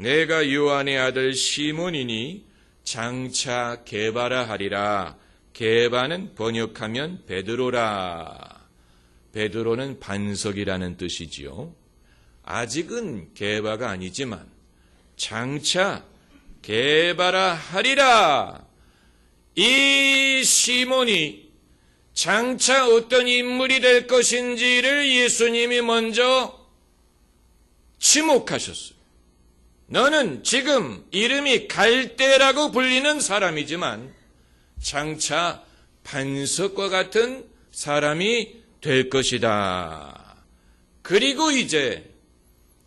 내가 요한의 아들 시몬이니 장차 개바라 하리라. 개바는 번역하면 베드로라. 베드로는 반석이라는 뜻이지요. 아직은 개바가 아니지만 장차 개바라 하리라. 이 시몬이 장차 어떤 인물이 될 것인지를 예수님이 먼저 지목하셨어요. 너는 지금 이름이 갈대라고 불리는 사람이지만 장차 반석과 같은 사람이 될 것이다. 그리고 이제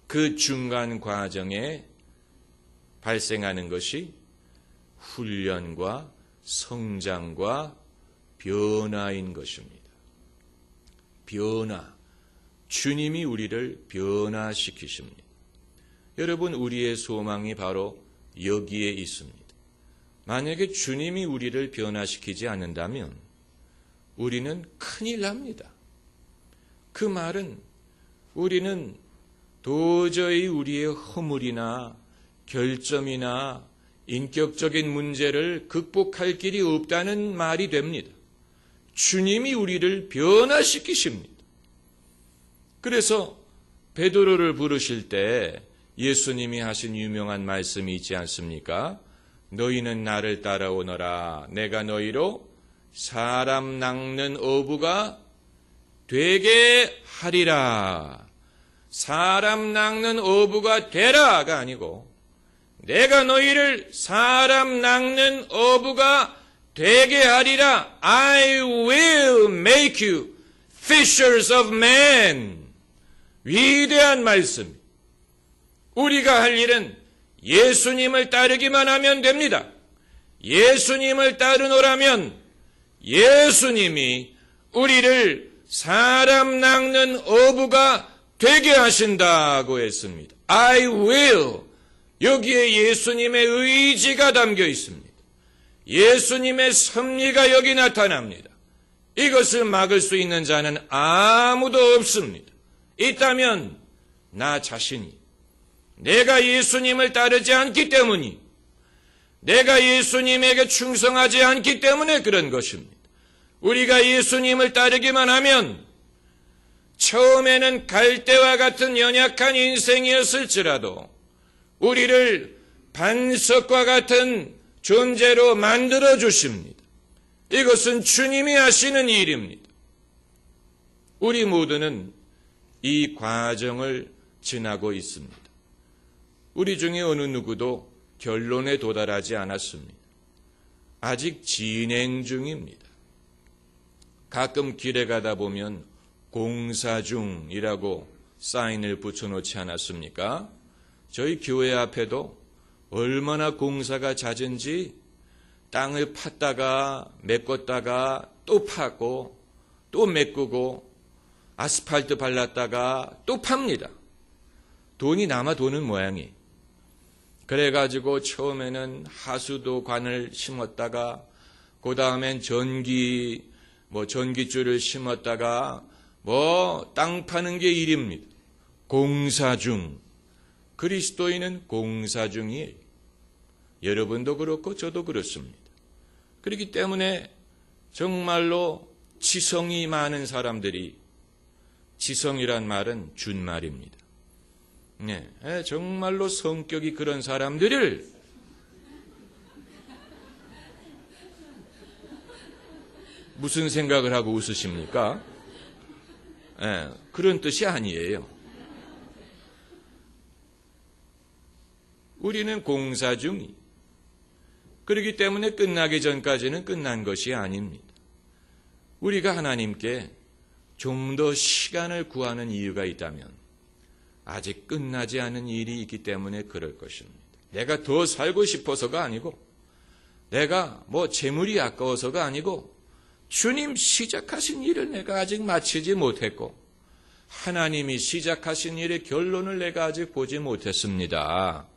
그 중간 과정에 발생하는 것이 훈련과 성장과 변화인 것입니다. 변화. 주님이 우리를 변화시키십니다. 여러분, 우리의 소망이 바로 여기에 있습니다. 만약에 주님이 우리를 변화시키지 않는다면 우리는 큰일 납니다. 그 말은 우리는 도저히 우리의 허물이나 결점이나 인격적인 문제를 극복할 길이 없다는 말이 됩니다. 주님이 우리를 변화시키십니다. 그래서 베드로를 부르실 때 예수님이 하신 유명한 말씀이 있지 않습니까? 너희는 나를 따라오너라. 내가 너희로 사람 낚는 어부가 되게 하리라. 사람 낚는 어부가 되라가 아니고 내가 너희를 사람 낚는 어부가 되게 하리라. I will make you fishers of men. 위대한 말씀. 우리가 할 일은 예수님을 따르기만 하면 됩니다. 예수님을 따르노라면 예수님이 우리를 사람 낚는 어부가 되게 하신다고 했습니다. I will. 여기에 예수님의 의지가 담겨 있습니다. 예수님의 섭리가 여기 나타납니다. 이것을 막을 수 있는 자는 아무도 없습니다. 있다면 나 자신이 내가 예수님을 따르지 않기 때문이 내가 예수님에게 충성하지 않기 때문에 그런 것입니다. 우리가 예수님을 따르기만 하면 처음에는 갈대와 같은 연약한 인생이었을지라도 우리를 반석과 같은 존재로 만들어 주십니다. 이것은 주님이 하시는 일입니다. 우리 모두는 이 과정을 지나고 있습니다. 우리 중에 어느 누구도 결론에 도달하지 않았습니다. 아직 진행 중입니다. 가끔 길에 가다 보면 공사 중이라고 사인을 붙여놓지 않았습니까? 저희 교회 앞에도 얼마나 공사가 잦은지 땅을 팠다가 메꿨다가 또 파고 또 메꾸고 아스팔트 발랐다가 또 팝니다. 돈이 남아 도는 모양이. 그래가지고 처음에는 하수도 관을 심었다가 그 다음엔 전기 뭐 전기줄을 심었다가 뭐 땅 파는 게 일입니다. 공사 중 그리스도인은 공사 중이에요. 여러분도 그렇고 저도 그렇습니다. 그렇기 때문에 정말로 지성이 많은 사람들이 지성이란 말은 준말입니다. 네, 정말로 성격이 그런 사람들을 무슨 생각을 하고 웃으십니까? 네, 그런 뜻이 아니에요. 우리는 공사 중이 그렇기 때문에 끝나기 전까지는 끝난 것이 아닙니다. 우리가 하나님께 좀 더 시간을 구하는 이유가 있다면 아직 끝나지 않은 일이 있기 때문에 그럴 것입니다. 내가 더 살고 싶어서가 아니고 내가 뭐 재물이 아까워서가 아니고 주님 시작하신 일을 내가 아직 마치지 못했고 하나님이 시작하신 일의 결론을 내가 아직 보지 못했습니다.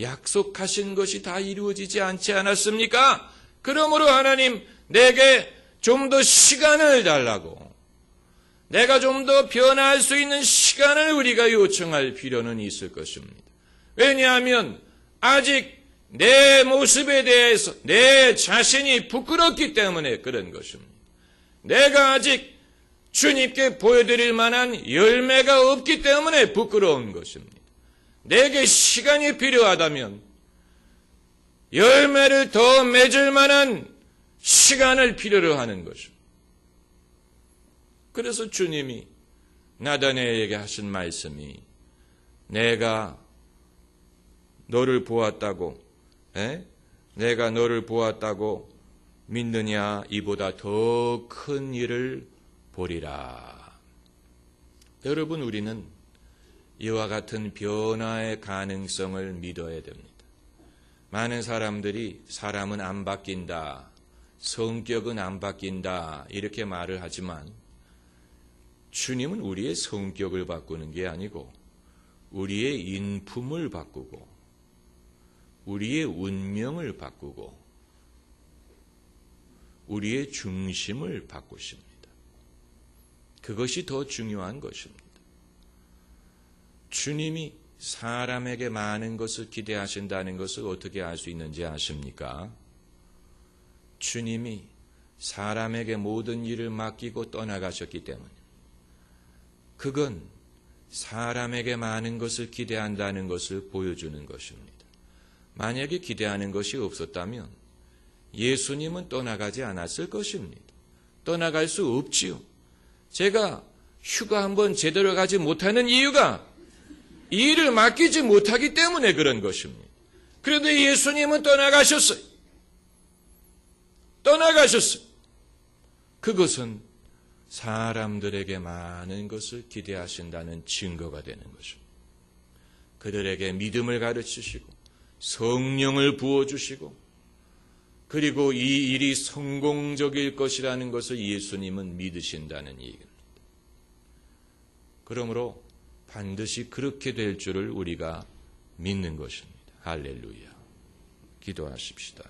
약속하신 것이 다 이루어지지 않지 않았습니까? 그러므로 하나님 내게 좀 더 시간을 달라고 내가 좀 더 변화할 수 있는 시간을 우리가 요청할 필요는 있을 것입니다. 왜냐하면 아직 내 모습에 대해서 내 자신이 부끄럽기 때문에 그런 것입니다. 내가 아직 주님께 보여드릴 만한 열매가 없기 때문에 부끄러운 것입니다. 내게 시간이 필요하다면 열매를 더 맺을 만한 시간을 필요로 하는 것입니다. 그래서 주님이 나다네에게 하신 말씀이 내가 너를 보았다고 에? 내가 너를 보았다고 믿느냐 이보다 더 큰 일을 보리라. 여러분 우리는 이와 같은 변화의 가능성을 믿어야 됩니다. 많은 사람들이 사람은 안 바뀐다. 성격은 안 바뀐다. 이렇게 말을 하지만 주님은 우리의 성격을 바꾸는 게 아니고 우리의 인품을 바꾸고 우리의 운명을 바꾸고 우리의 중심을 바꾸십니다. 그것이 더 중요한 것입니다. 주님이 사람에게 많은 것을 기대하신다는 것을 어떻게 알 수 있는지 아십니까? 주님이 사람에게 모든 일을 맡기고 떠나가셨기 때문에 그건 사람에게 많은 것을 기대한다는 것을 보여주는 것입니다. 만약에 기대하는 것이 없었다면 예수님은 떠나가지 않았을 것입니다. 떠나갈 수 없지요. 제가 휴가 한번 제대로 가지 못하는 이유가 이 일을 맡기지 못하기 때문에 그런 것입니다. 그런데 예수님은 떠나가셨어요. 떠나가셨어요. 그것은 사람들에게 많은 것을 기대하신다는 증거가 되는 것입니다. 그들에게 믿음을 가르치시고 성령을 부어주시고 그리고 이 일이 성공적일 것이라는 것을 예수님은 믿으신다는 얘기입니다. 그러므로 반드시 그렇게 될 줄을 우리가 믿는 것입니다. 할렐루야. 기도하십시다.